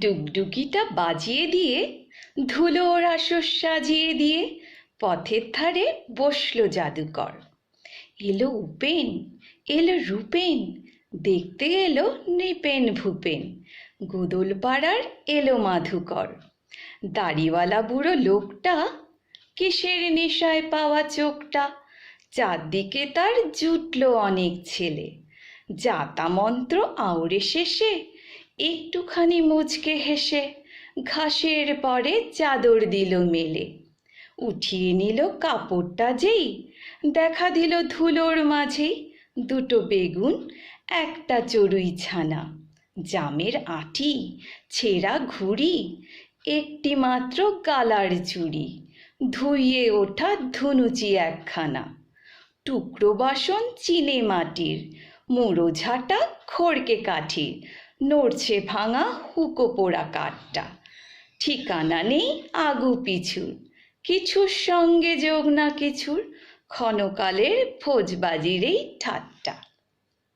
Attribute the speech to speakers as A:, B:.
A: ডুগডুগিটা বাজিয়ে দিয়ে ধুলোর আসর সাজিয়ে দিয়ে পথের ধারে বসল জাদুকর। এলো উপেন, এলো রূপেন, দেখতে এলো নৃপেন ভূপেন গোদলপাড়ার এলো মাধুকর। দাড়িওয়ালা বুড়ো লোকটা কিসের নেশায় পাওয়া চোখটা, চারদিকে তার জুটলো অনেক ছেলে। যাতা মন্ত্র আউড়ে শেষে একটুখানি মুচকে হেসে ঘাসের পরে চাদর দিল মেলে। উঠিয়ে নিল কাপড়টা যেই, দেখা দিল ধুলোর মাঝেই দুটো বেগুন, একটা চড়ুই ছানা, জামের আটি, ছেঁড়া ঘুড়ি, একটি মাত্র গালার চুড়ি, ধুইয়ে ওঠা ধুনুচি একখানা, টুকরো বাসন চিনে মাটির মুড়ো ঝাঁটা খড়কে কাঠির নড়ছে ভাঙা হুকো পোড়া কাঠটা। ঠিকানা নেই আগু পিছুর। কিছুর সঙ্গে যোগ না কিছুর, ক্ষণকালের ফোজবাজির এই ঠাট্টা।